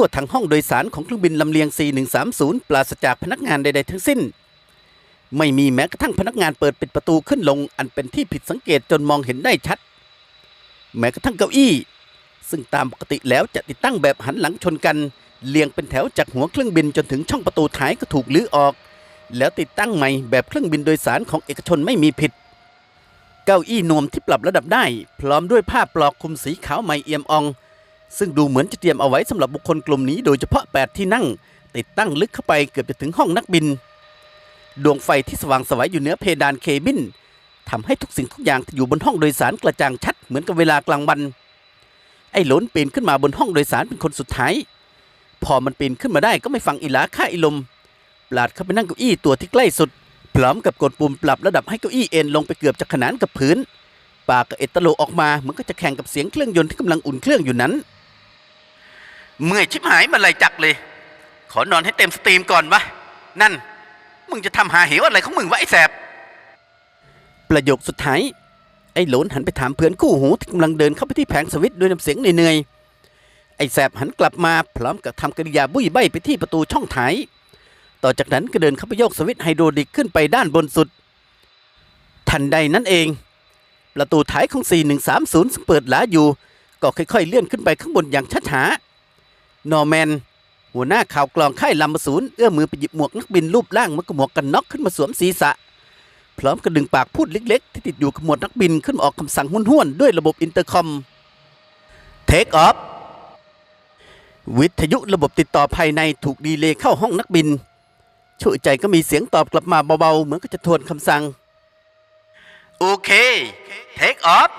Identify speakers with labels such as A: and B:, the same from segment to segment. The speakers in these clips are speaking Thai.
A: ทั่วทั้งห้องโดยสารของเครื่องบินลำเลียง C130 ปราศจากพนักงานใดๆทั้งสิ้น ไม่มีแม้กระทั่งพนักงานเปิดปิดประตูขึ้นลง อันเป็นที่ผิดสังเกตจนมองเห็นได้ชัด แม้กระทั่งเก้าอี้ ซึ่งตามปกติแล้วจะติดตั้งแบบหันหลังชนกัน เรียงเป็นแถวจากหัวเครื่องบินจนถึงช่องประตูท้ายก็ถูกลื้อออก แล้วติดตั้งใหม่แบบเครื่องบินโดยสารของเอกชนไม่มีผิด เก้าอี้นวมที่ปรับระดับได้ พร้อมด้วยผ้าปลอกคลุมสีขาวใหม่เอี่ยมอ่อง ซึ่งดูเหมือนจะเตรียมเอาไว้สำหรับบุคคลกลุ่มนี้โดยเฉพาะ 8 ที่นั่ง ติดตั้งลึกเข้าไปเกือบจะถึงห้องนักบิน ดวงไฟที่สว่างสวัยอยู่เหนือเพดานเคบินทำให้ทุกสิ่งทุกอย่างที่อยู่บนห้องโดยสารกระจ่างชัดเหมือนกับเวลากลางวัน ไอ้หลนปีนขึ้นมาบนห้องโดยสารเป็นคนสุดท้าย พอมันปีนขึ้นมาได้ก็ไม่ฟังอีหลาค่าอีลมปลาดเข้าไปนั่งเก้าอี้ตัวที่ใกล้สุด พร้อมกับกดปุ่มปรับระดับให้เก้าอี้เอ็นลงไปเกือบจะขนานกับพื้น ปากกับเอตโลออกมาเหมือนก็จะแข่งกับเสียงเครื่องยนต์ที่กำลังอุ่นเครื่องอยู่นั้น เมื่อยชิบหายมาเลยจักเลย ขอนอนให้เต็มสตรีมก่อนวะ นั่น มึงจะทำหาเหวอะไรของมึงวะไอ้แสบ ประโยคสุดท้าย ไอ้หลนหันไปถามเพื่อนคู่หูที่กำลังเดินเข้าไปที่แผงสวิตด้วยน้ำเสียงเหนื่อยๆ ไอ้แสบหันกลับมาพร้อมกับทำกริยาบุ้ยใบไปที่ประตูช่องถ่าย ต่อจากนั้นก็เดินเข้าไปโยกสวิตไฮโดรลิกขึ้นไปด้านบนสุด ทันใดนั้นเอง ประตูท้ายของ 4130ซึ่งเปิดหลาอยู่ ก็ค่อยๆเลื่อนขึ้นไปข้างบนอย่างช้าๆ นอร์แมน หัวหน้าข่าวกลองค่ายลำมาศูนย์เอื้อมมือไปหยิบหมวกนักบินรูปร่างมันกับหมวกกันน็อกขึ้นมาสวมศีรษะ พร้อมกับดึงปากพูดเล็กๆ ที่ติดอยู่กับหมวดนักบินขึ้นออกคำสั่งห้วนๆ ด้วยระบบอินเตอร์คอมเทคออฟวิทยุระบบติดต่อภายในถูกดีเลย์เข้าห้องนักบินช่วยใจก็มีเสียงตอบกลับมาเบาๆ เหมือนก็จะทวนคำสั่ง โอเค เทคออฟ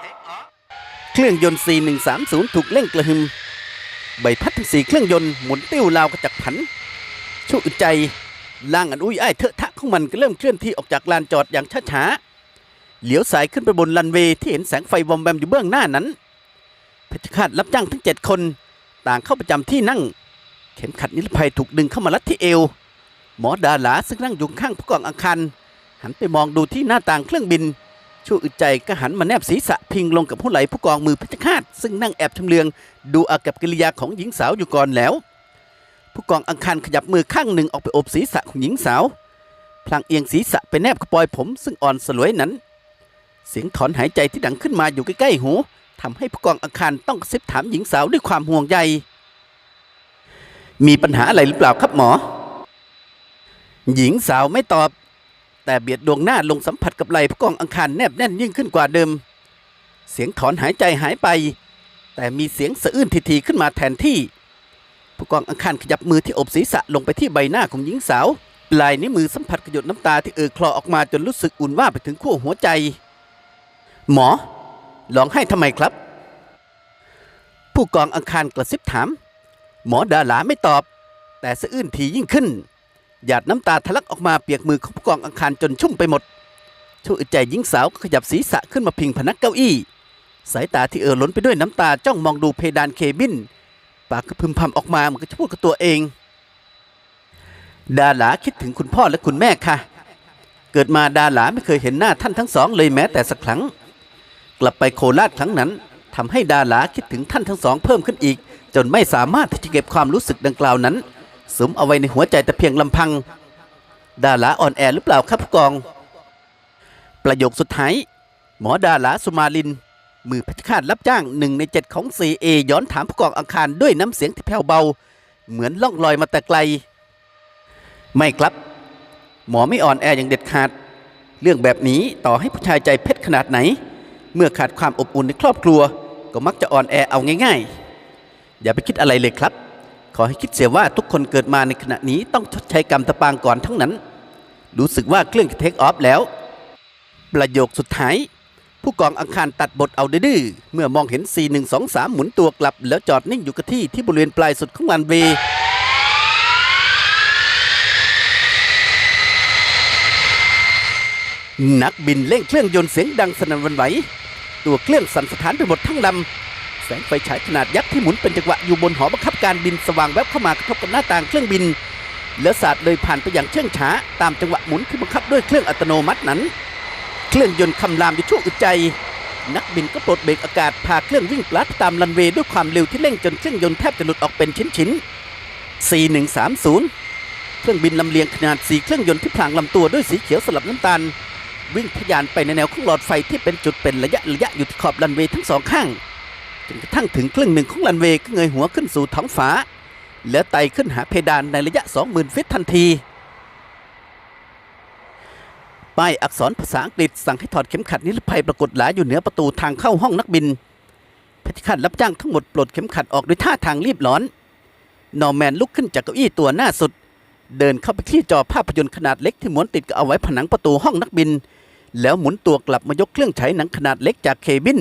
A: เครื่องยนต์ C130 ถูกเร่งกระหึ่ม ใบพัดทั้งสี่เครื่องยนต์หมุนติ้วราวกระจักผันช่วยใจล่างอันอุ้ยอ้ายเถอะทะของมันก็เริ่มเคลื่อนที่ออกจากลานจอดอย่างช้าๆเหลียวสายขึ้นไปบนรันเวย์ที่เห็นแสงไฟวอมแวมอยู่เบื้องหน้านั้นเพชรฆาตรับจ้างทั้งเจ็ดคน ต่างเข้าประจำที่นั่ง เข็มขัดนิรภัยถูกดึงเข้ามารัดที่เอว หมอดาหลาซึ่งนั่งอยู่ข้างผู้กองอังคารหันไปมองดูที่หน้าต่างเครื่องบิน ชั่วอึดใจก็หันมาแนบศีรษะพิงลงกับผู้ไหลผู้กองมือพชรฆาตซึ่งนั่งแอบชำเลือง ดูอากับกิริยาของหญิงสาวอยู่ก่อนแล้ว ผู้กองอังคารขยับมือข้างหนึ่งออกไปโอบศีรษะของหญิงสาว พลางเอียงศีรษะไปแนบกระปอยผมซึ่งอ่อนสลวยนั้น เสียงถอนหายใจที่ดังขึ้นมาอยู่ใกล้ๆหูทำให้ผู้กองอังคารต้องซิบถามหญิงสาวด้วยความห่วงใย มีปัญหาอะไรหรือเปล่าครับหมอ หญิงสาวไม่ตอบ แต่เบียดดวงหน้าลงสัมผัสกับไหล่ผู้กองอังคารแนบแน่นยิ่งขึ้นกว่าเดิม เสียงถอนหายใจหายไป แต่มีเสียงสะอื้นทีๆขึ้นมาแทนที่ผู้กองอังคารขยับมือที่อบศีรษะลงไปที่ใบหน้าของหญิงสาวปลายนิ้วมือสัมผัสกระหยดน้ำตาที่เอ่อคลอออกมาจนรู้สึกอุ่นว่าไปถึงขั้วหัวใจ หมอร้องไห้ทำไมครับ ผู้กองอังคารกระซิบถาม หมอดาลาไม่ตอบ แต่สะอื้นทียิ่งขึ้น หยาดน้ำตาทะลักออกมาเปียกมือของผู้กองอังคารจนชุ่มไปหมดช่วยอึดใจหญิงสาวก็ขยับศีรษะขึ้นมาพิงพนักเก้าอี้ สายตาที่เอ่อล้นไปด้วยน้ำตาจ้องมองดูเพดานเคบิน ปากก็พึมพำออกมาเหมือนกับจะพูดกับตัวเอง ดาหลาคิดถึงคุณพ่อและคุณแม่ค่ะ เกิดมาดาหลาไม่เคยเห็นหน้าท่านทั้งสองเลยแม้แต่สักครั้ง กลับไปโคราชครั้งนั้นทำให้ดาหลาคิดถึงท่านทั้งสองเพิ่มขึ้นอีก จนไม่สามารถที่จะเก็บความรู้สึกดังกล่าวนั้น สมเอาไว้ในหัวใจแต่เพียงลำพัง ดาหลาอ่อนแอหรือเปล่าครับผู้กอง ประโยคสุดท้าย หมอดาหลาสุมาลิน มือเพชรฆาตรับจ้างหนึ่งในเจ็ดของ CA ย้อนถามผู้กองอังคารด้วยน้ำเสียงที่แผ่วเบา เหมือนล่องลอยมาแต่ไกล ไม่ครับ หมอไม่อ่อนแออย่างเด็ดขาด เรื่องแบบนี้ต่อให้ผู้ชายใจเพชรขนาดไหน เมื่อขาดความอบอุ่นในครอบครัว ก็มักจะอ่อนแอเอาง่าย ๆ อย่าไปคิดอะไรเลยครับ ขอให้คิดเสียว่าทุกคนเกิดมาในขณะนี้ต้องชดใช้กรรมตะปางก่อนทั้งนั้น รู้สึกว่าเครื่องจะเทคออฟแล้ว ประโยคสุดท้าย ผู้กองอังคารตัดบทเอาดื้อเมื่อมองเห็น C123 หมุนตัวกลับ แล้วจอดนิ่งอยู่กับที่ที่บริเวณปลายสุดของรันเวนักบินเร่งเครื่องยนต์เสียงดังสนั่นวันไหว ตัวเครื่องสั่นสถานไปหมดทั้งลำ สงไฟฉายขนาดยักษ์ที่หมุนเป็นจังหวะอยู่บนหอบังคับการบินสว่างแวบเข้ามากระทบกับหน้าต่างเครื่องบินแล้วสาดเลยผ่านไปอย่างเชื่องช้า ตามจังหวะหมุนที่บังคับด้วยเครื่องอัตโนมัตินั้น เครื่องยนต์คำรามอยู่ชั่วอึดใจ นักบินก็ปลดเบรกอากาศพาเครื่องวิ่งปลัดตามรันเวย์ด้วยความเร็วที่เร่งจนเครื่องยนต์แทบจะหลุดออกเป็นชิ้น4130 เครื่องบินลำเลียงขนาด4เครื่องยนต์ที่พลางลำตัวด้วยสีเขียวสลับน้ำตาลวิ่งทะยานไปในแนวของหลอดไฟที่เป็นจุดเป็นระยะระยะอยู่ที่ขอบรันเวย์ทั้งสองข้าง นกระทั่งถึงครึ่งหนึ่งของรันเวย์ก็เงยหัวขึ้นสู่ท้องฟ้า แล้วไต่ขึ้นหาเพดานในระยะ 20,000 ฟิตทันที ป้ายอักษรภาษาอังกฤษสั่งให้ถอดเข็มขัดนิรภัยปรากฏหลาอยู่เหนือประตูทางเข้าห้องนักบินพธิคันรับจ้างทั้งหมดปลดเข็มขัดออกด้วยท่าทางรีบร้อน นอร์แมนลุกขึ้นจากเก้าอี้ตัวหน้าสุด เดินเข้าไปที่จอภาพยนตร์ขนาดเล็กที่ม้วนติดกับเอาไว้ผนังประตูห้องนักบิน แล้วหมุนตัวกลับมายกเครื่องฉายหนังขนาดเล็กจากเคบิน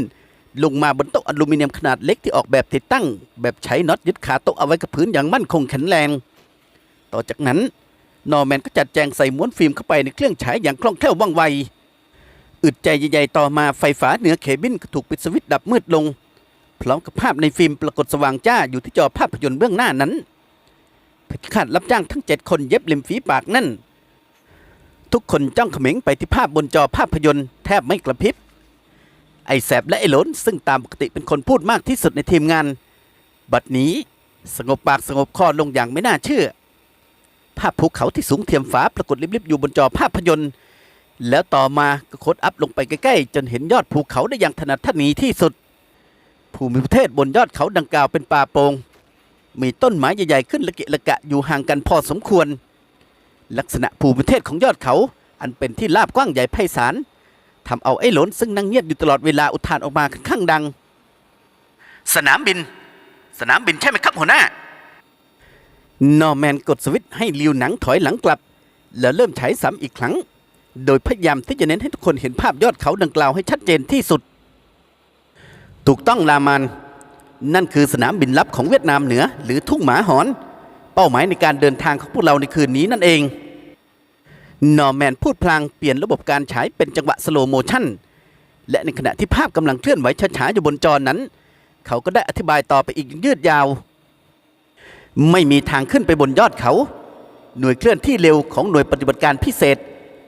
A: ลงมาบนโต๊ะอลูมิเนียมขนาดเล็กที่ออกแบบติดตั้ง แบบใช้น็อตยึดขาโต๊ะเอาไว้กับพื้นอย่างมั่นคงแข็งแรง ต่อจากนั้นนอร์แมนก็จัดแจงใส่ม้วนฟิล์มเข้าไปในเครื่องฉายอย่างคล่องแคล่วว่องไว อึดใจใหญ่ๆต่อมาไฟฟ้าเหนือเคบินก็ถูกปิดสวิตช์ดับมืดลง พร้อมกับภาพในฟิล์มปรากฏสว่างจ้าอยู่ที่จอภาพยนตร์เบื้องหน้านั้นพธิคันรับจ้างทั้งเจ็ดคนเย็บริมฝีปากนั่น ทุกคนจ้องเขม็งไปที่ภาพบนจอภาพยนตร์แทบไม่กระพริบ ไอแสบและไอหลนซึ่งตามปกติเป็นคนพูดมากที่สุดในทีมงาน บัดนี้สงบปากสงบคอลงอย่างไม่น่าเชื่อ ภาพภูเขาที่สูงเทียมฟ้าปรากฏลิบๆอยู่บนจอภาพยนตร์ แล้วต่อมาก็โคดอัพลงไปใกล้ๆ จนเห็นยอดภูเขาได้อย่างถนัดถนีที่สุด ภูมิประเทศบนยอดเขาดังกล่าวเป็นป่าโป่งมีต้นไม้ใหญ่ๆขึ้นละเกะละกะอยู่ห่างกันพอสมควร ลักษณะภูมิประเทศของยอดเขา อันเป็นที่ราบกว้างใหญ่ไพศาล ทำเอาไอ้หลนซึ่งนั่งเงียบอยู่ตลอดเวลาอุทานออกมาข้างดัง สนามบิน สนามบินใช่ไหมครับหัวหน้านอร์แมนกดสวิตช์ให้ลิวหนังถอยหลังกลับ แล้วเริ่มฉายซ้ำอีกครั้ง โดยพยายามที่จะเน้นให้ทุกคนเห็นภาพยอดเขาดังกล่าวให้ชัดเจนที่สุด ถูกต้องลามันนั่นคือสนามบินลับของเวียดนามเหนือ หรือทุ่งหมาหอน เป้าหมายในการเดินทางของพวกเราในคืนนี้นั่นเอง นอร์แมนพูดพลางเปลี่ยนระบบการฉายเป็นจังหวะสโลโมชั่น และในขณะที่ภาพกำลังเคลื่อนไหวช้าๆอยู่บนจอนั้น เขาก็ได้อธิบายต่อไปอีกยืดยาว ไม่มีทางขึ้นไปบนยอดเขา หน่วยเคลื่อนที่เร็วของหน่วยปฏิบัติการพิเศษ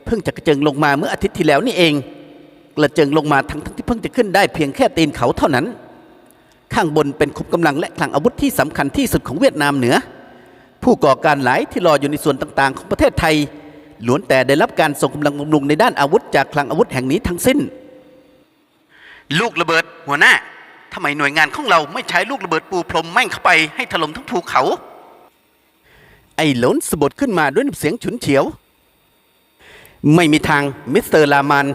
A: เพิ่งจะกระเจิงลงมาเมื่ออาทิตย์ที่แล้วนี่เอง กระเจิงลงมาทั้งที่เพิ่งจะขึ้นได้เพียงแค่ตีนเขาเท่านั้น ข้างบนเป็นขุมกำลังและคลังอาวุธที่สำคัญที่สุดของเวียดนามเหนือ ผู้ก่อการหลายที่รออยู่ในส่วนต่างๆ ของประเทศไทย ล้วนแต่ได้รับการส่งกำลังบำรุงในด้านอาวุธจากคลังอาวุธแห่งนี้ทั้งสิ้น ลูกระเบิดหัวหน้าทำไมหน่วยงานของเราไม่ใช้ลูกระเบิดปูพรมแม่งเข้าไปให้ถล่มทั้งภูเขา ไอ้หลนสะบดขึ้นมาด้วยน้ำเสียงฉุนเฉียว ไม่มีทางมิสเตอร์ลามัน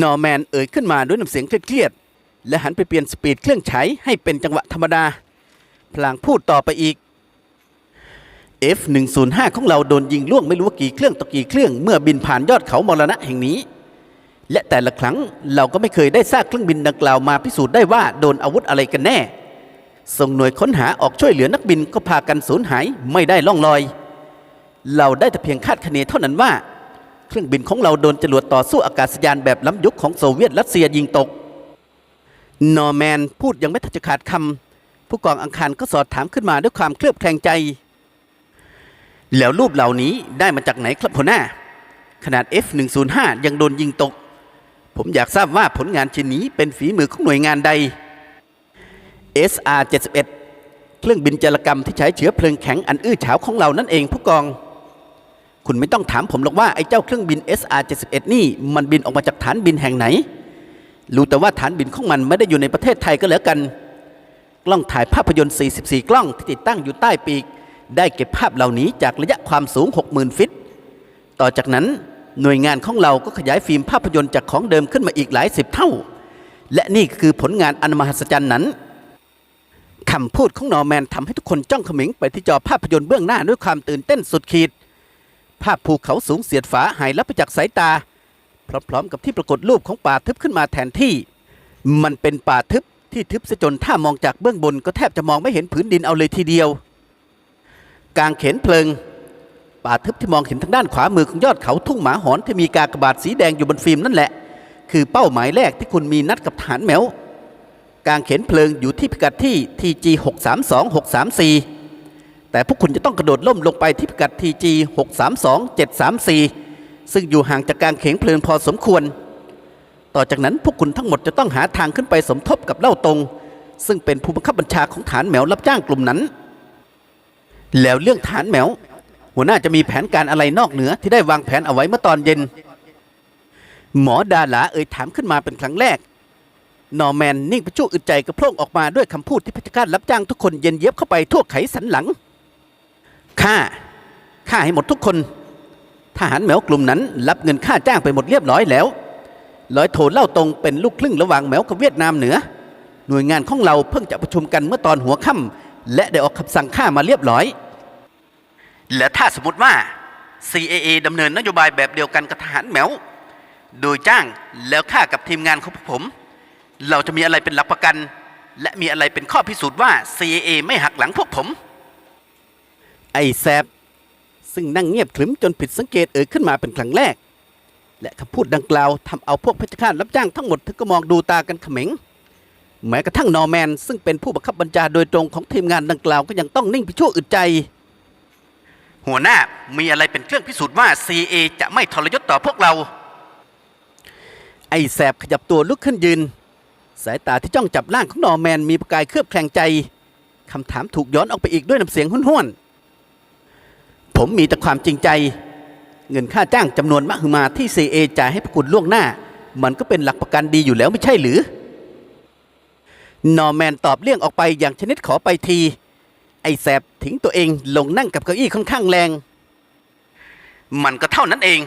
A: นอร์แมนเอ่ยขึ้นมาด้วยน้ำเสียงเครียดๆและหันไปเปลี่ยนสปีดเครื่องใช้ให้เป็นจังหวะธรรมดา พลางพูดต่อไปอีก F105 ของเราโดนยิงล่วงไม่รู้ว่ากี่เครื่องต่อกี่เครื่อง เมื่อบินผ่านยอดเขามรณะแห่งนี้ และแต่ละครั้งเราก็ไม่เคยได้ซากเครื่องบินดังกล่าวมาพิสูจน์ได้ว่าโดนอาวุธอะไรกันแน่ ส่งหน่วยค้นหาออกช่วยเหลือนักบินก็พากันสูญหายไม่ได้ล่องลอย เราได้แต่เพียงคาดคะเนเท่านั้นว่า เครื่องบินของเราโดนจรวดต่อสู้อากาศยานแบบล้ำยุคของโซเวียตรัสเซียยิงตก นอร์แมนพูดยังไม่ทันจะขาดคำผู้กองอังคารก็สอดถามขึ้นมาด้วยความเคลือบแคลงใจ แล้วรูปเหล่านี้ได้มาจากไหนครับหัวหน้า ขนาด F105 ยังโดนยิงตก ผมอยากทราบว่าผลงานชิ้นนี้เป็นฝีมือของหน่วยงานใด SR-71 เครื่องบินจารกรรมที่ใช้เชื้อเพลิงแข็งอันอื้อฉาวของเรานั่นเองผู้กอง คุณไม่ต้องถามผมหรอกว่าไอ้เจ้าเครื่องบิน SR-71 นี่มันบินออกมาจากฐานบินแห่งไหน รู้แต่ว่าฐานบินของมันไม่ได้อยู่ในประเทศไทยก็แล้วกัน กล้องถ่ายภาพยนตร์ 44 กล้องที่ติดตั้งอยู่ใต้ปีก ได้เก็บภาพเหล่านี้จากระยะความสูง 60,000 ฟิต ต่อจากนั้นหน่วยงานของเราก็ขยายฟิล์มภาพยนตร์จากของเดิมขึ้นมาอีกหลายสิบเท่า และนี่คือผลงานอันมหัศจรรย์นั้นคำพูดของนอร์แมนทำให้ทุกคนจ้องเขมิงไปที่จอภาพยนตร์เบื้องหน้าด้วยความตื่นเต้นสุดขีด ภาพภูเขาสูงเสียดฝาหายลับไปจากสายตา พร้อมๆกับที่ปรากฏรูปของป่าทึบขึ้นมาแทนที่ มันเป็นป่าทึบที่ทึบเสียจนถ้ามองจากเบื้องบนก็แทบจะมองไม่เห็นผืนดินเอาเลยทีเดียว กลางเขนเพลิง ป่าทึบที่มองเห็นทางด้านขวามือของยอดเขาทุ่งหมาหอนที่มีกากบาทสีแดงอยู่บนฟิล์มนั่นแหละ คือเป้าหมายแรกที่คุณมีนัดกับฐานแมวกลางเขนเพลิงอยู่ที่พิกัดที่ TG 632 634 แต่พวกคุณจะต้องกระโดดล่มลงไปที่พิกัด TG 632 734 ซึ่งอยู่ห่างจากกลางเขนเพลิงพอสมควร ต่อจากนั้นพวกคุณทั้งหมดจะต้องหาทางขึ้นไปสมทบกับเล่าตรง ซึ่งเป็นผู้บังคับบัญชาของฐานแมวรับจ้างกลุ่มนั้น แล้วเรื่องฐานแมวหัวหน้าจะมีแผนการอะไรนอกเหนือ ที่ได้วางแผนเอาไว้เมื่อตอนเย็น หมอดาหลาเอ่ยถามขึ้นมาเป็นครั้งแรก นอร์แมนนิ่งไปชั่อึดใจกระโพร่งออกมาด้วยคำพูดที่พชการรับจ้างทุกคนเย็นเย็บเข้าไปทั่วไขสันหลังฆ่าฆ่าให้หมดทุกคน ทหารแมวกลุ่มนั้น รับเงินค่าจ้างไปหมดเรียบร้อยแล้วร้อยโทเล่าตรงเป็นลูกครึ่งระหว่างแมวกับเวียดนามเหนือ หน่วยงานของเราเพิ่งจะประชุมกันเมื่อตอนหัวค่ำและได้ออกคำสั่งฆ่ามาเรียบร้อย และถ้าสมมติว่า CAA ดำเนินนโยบายแบบเดียวกันกับทหารแมวโดยจ้างแล้วฆ่ากับทีมงานของพวกผม เราจะมีอะไรเป็นหลักประกัน และมีอะไรเป็นข้อพิสูจน์ว่า CAA ไม่หักหลังพวกผม ไอ้แซบซึ่งนั่งเงียบขรึมจนผิดสังเกตเอ่ยขึ้นมาเป็นครั้งแรก และคำพูดดังกล่าวทำเอาพวกเพชฌฆาตรับจ้างทั้งหมดถึงก็มองดูตากันเขม็งแม้กระทั่งนอร์แมน ซึ่งเป็นผู้บังคับบัญชาโดยตรงของทีมงานดังกล่าวก็ยังต้องนิ่งไปชั่วอึดใจ หัวหน้ามีอะไรเป็นเครื่องพิสูจน์ว่า CA จะไม่ทรยศต่อพวกเรา ไอ้แสบขยับตัวลุกขึ้นยืน สายตาที่จ้องจับร่างของนอร์แมนมีประกายเคลือบแคลงใจคำถามถูกย้อนออกไปอีกด้วยน้ำเสียงห้วนๆ ผมมีแต่ความจริงใจ เงินค่าจ้างจำนวนมหึมาที่ CA จ่ายให้พวกคุณล่วงหน้า มันก็เป็นหลักประกันดีอยู่แล้วไม่ใช่หรือ นอร์แมนตอบเลี่ยงออกไปอย่างชนิดขอไปที ไอ้แสบทิ้งตัวเองลงนั่งกับเก้าอี้ค่อนข้างแรง มันก็เท่านั้นเอง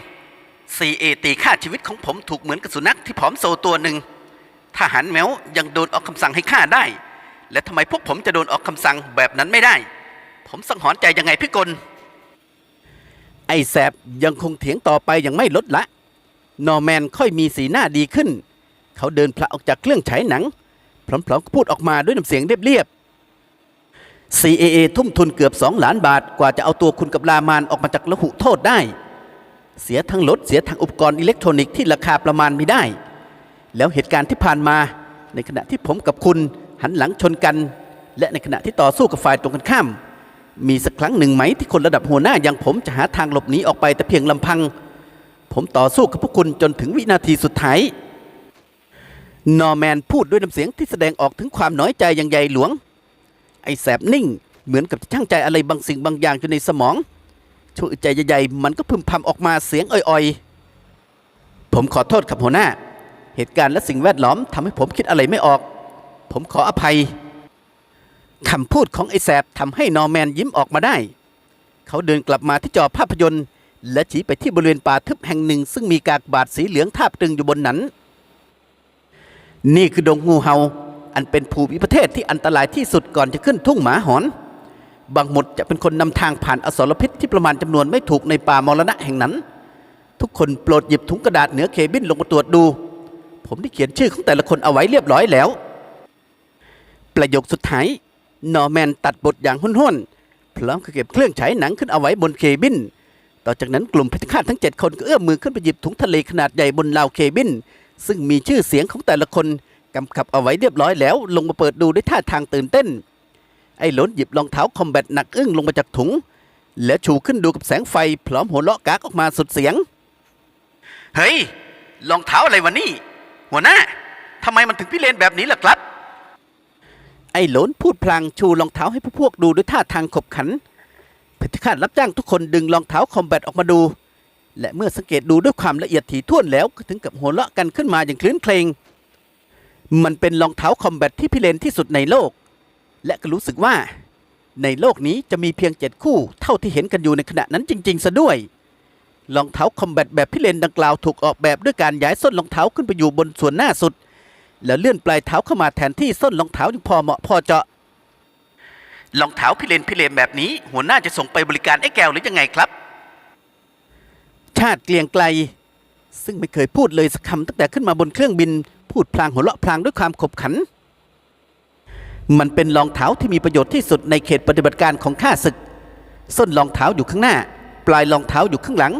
A: CA ตีค่าชีวิตของผมถูกเหมือนกับสุนัขที่ผอมโซตัวหนึ่งทหารแมวยังโดนออกคำสั่งให้ฆ่าได้ และทำไมพวกผมจะโดนออกคำสั่งแบบนั้นไม่ได้ ผมสังหรณ์ใจยังไงพี่กลไอ้แสบยังคงเถียงต่อไปอย่างไม่ลดละ นอร์แมนค่อยมีสีหน้าดีขึ้น เขาเดินพละออกจากเครื่องฉายหนัง พร้อมๆก็พูดออกมาด้วยน้ำเสียงเรียบๆ CAA ทุ่มทุนเกือบ2ล้านบาท กว่าจะเอาตัวคุณกับลามานออกมาจากระหุโทษได้ เสียทั้งรถเสียทั้งอุปกรณ์อิเล็กทรอนิกส์ที่ราคาประมาณไม่ได้ แล้วเหตุการณ์ที่ผ่านมา ในขณะที่ผมกับคุณหันหลังชนกัน และในขณะที่ต่อสู้กับฝ่ายตรงกันข้าม มีสักครั้งหนึ่งไหมที่คนระดับหัวหน้าอย่างผมจะหาทางหลบหนีออกไปแต่เพียงลำพัง ผมต่อสู้กับพวกคุณจนถึงวินาทีสุดท้ายนอร์แมนพูดด้วยน้ำเสียงที่แสดงออกถึงความน้อยใจอย่างใหญ่หลวง ไอ้แสบนิ่ง เหมือนกับจะช่างใจอะไรบางสิ่งบางอย่างอยู่ในสมองช่วงใจใหญ่ๆมันก็พึมพำออกมาเสียงอ่อยๆ ผมขอโทษครับหัวหน้า เหตุการณ์และสิ่งแวดล้อมทำให้ผมคิดอะไรไม่ออก ผมขออภัยคำพูดของไอ้แสบทำให้นอร์แมนยิ้มออกมาได้ เขาเดินกลับมาที่จอภาพยนตร์ และชี้ไปที่บริเวณป่าทึบแห่งหนึ่ง ซึ่งมีกากบาทสีเหลืองทาบตึงอยู่บนนั้น นี่คือดงงูเฮา อันเป็นภูมิประเทศที่อันตรายที่สุดก่อนจะขึ้นทุ่งหมาหอน บางหมดจะเป็นคนนำทางผ่านอสรพิษที่ประมาณจำนวนไม่ถูกในป่ามรณะแห่งนั้น ทุกคนโปรดหยิบถุงกระดาษเหนือเคบินลงมาตรวจดู ผมได้เขียนชื่อของแต่ละคนเอาไว้เรียบร้อยแล้ว ประโยคสุดท้ายนอร์แมนตัดบทอย่างห้นๆพร้อมกับเก็บเครื่องฉายหนังขึ้นเอาไว้บนเคบินต่อจากนั้นกลุ่มพิฆาตทั้ง 7 คนก็เอื้อมมือขึ้นไปหยิบถุงทะเลขนาดใหญ่บนราวเคบิน ซึ่งมีชื่อเสียงของแต่ละคน กำกับเอาไว้เรียบร้อยแล้ว ลงมาเปิดดูด้วยท่าทางตื่นเต้น ไอ้หลนหยิบรองเท้าคอมแบทหนักอึ้งลงมาจากถุง แล้วชูขึ้นดูกับแสงไฟ พร้อมหัวเราะกากออกมาสุดเสียง เฮ้ยรองเท้าอะไรวะนี่ หัวหน้าทำไมมันถึงพิเรนแบบนี้ล่ะครับ ไอ้หลนพูดพลางชูรองเท้าให้พวกพวกดูด้วยท่าทางขบขันเพชฌฆาตรับจ้างทุกคนดึงรองเท้าคอมแบทออกมาดู และเมื่อสังเกตดูด้วยความละเอียดถี่ถ้วนแล้วก็ถึงกับหัวเราะกันขึ้นมาอย่างคลื้นเครง มันเป็นรองเท้าคอมแบทที่พิเรนที่สุดในโลก และก็รู้สึกว่า ในโลกนี้จะมีเพียงเจ็ดคู่เท่าที่เห็นกันอยู่ในขณะนั้นจริง ๆ ซะด้วยรองเท้าคอมแบทแบบพิเรนดังกล่าวถูกออกแบบด้วยการย้ายส้นรองเท้าขึ้นไปอยู่บนส่วนหน้าสุด แล้วเลื่อนปลายเท้าเข้ามาแทนที่ส้นรองเท้าอย่างพอเหมาะพอเจาะรองเท้าพิเรนพิเรนแบบนี้ หัวหน้าจะส่งไปบริการไอ้แก้วหรือยังไงครับ ชาติเกลียงไกล ซึ่งไม่เคยพูดเลยสักคำตั้งแต่ขึ้นมาบนเครื่องบิน พูดพลางหัวเราะพลางด้วยความขบขัน มันเป็นรองเท้าที่มีประโยชน์ที่สุดในเขตปฏิบัติการของข้าศึก ส้นรองเท้าอยู่ข้างหน้า ปลายรองเท้าอยู่ข้างหลัง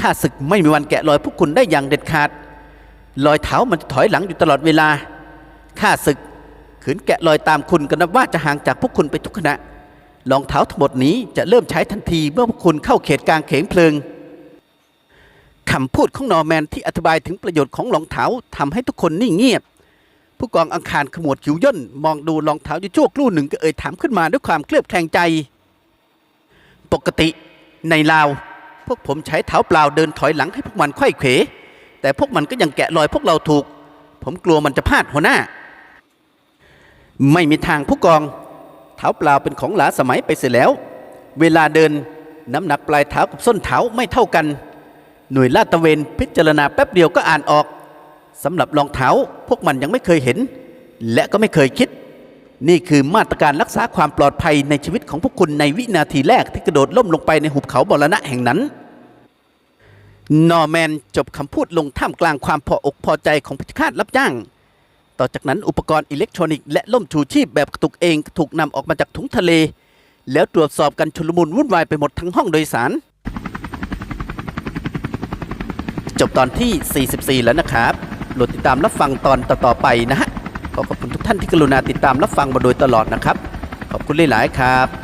A: ข้าศึกไม่มีวันแกะรอยพวกคุณได้อย่างเด็ดขาด รอยเท้ามันจะถอยหลังอยู่ตลอดเวลา ข้าศึกขืนแกะรอยตามคุณก็นับว่าจะห่างจากพวกคุณไปทุกขณะ รองเท้าทั้งหมดนี้จะเริ่มใช้ทันทีเมื่อพวกคุณเข้าเขตกลางเขงเพลิง คำพูดของนอร์แมนที่อธิบายถึงประโยชน์ของรองเท้าทำให้ทุกคนนิ่งเงียบ ผู้กองอังคารขมวดคิ้วย่น มองดูรองเท้าอยู่ชั่วครู่หนึ่งก็เอ่ยถามขึ้นมาด้วยความเคลือบแคลงใจ ปกติในลาว พวกผมใช้เท้าเปล่าเดินถอยหลังให้พวกมันไขว้เขวแต่พวกมันก็ยังแกะรอยพวกเราถูก ผมกลัวมันจะพลาดหัวหน้า ไม่มีทางผู้กองเท้าเปล่าเป็นของหลาสมัยไปเสียแล้ว เวลาเดินน้ำหนักปลายเท้ากับส้นเท้าไม่เท่ากัน หน่วยลาดตระเวนพิจารณาแป๊บเดียวก็อ่านออกสำหรับรองเท้าพวกมันยังไม่เคยเห็น และก็ไม่เคยคิด นี่คือมาตรการรักษาความปลอดภัยในชีวิตของพวกคุณในวินาทีแรกที่กระโดดล่มลงไปในหุบเขาบรณะแห่งนั้น นอร์แมนจบคำพูดลงท่ามกลางความพออกพอใจของพิฆาตรับจ้าง ต่อจากนั้นอุปกรณ์อิเล็กทรอนิกส์และล่มชูชีพแบบกระตุกเองถูกนำออกมาจากถุงทะเล แล้วตรวจสอบกันชุลมุนวุ่นวายไปหมดทั้งห้องโดยสาร จบตอนที่ 44 แล้วนะครับโหลดติดตามรับฟังตอนต่อๆไปนะฮะขอขอบคุณทุกท่านที่กรุณาติดตามรับฟังมาโดยตลอดนะครับ ขอบคุณหลายๆครับ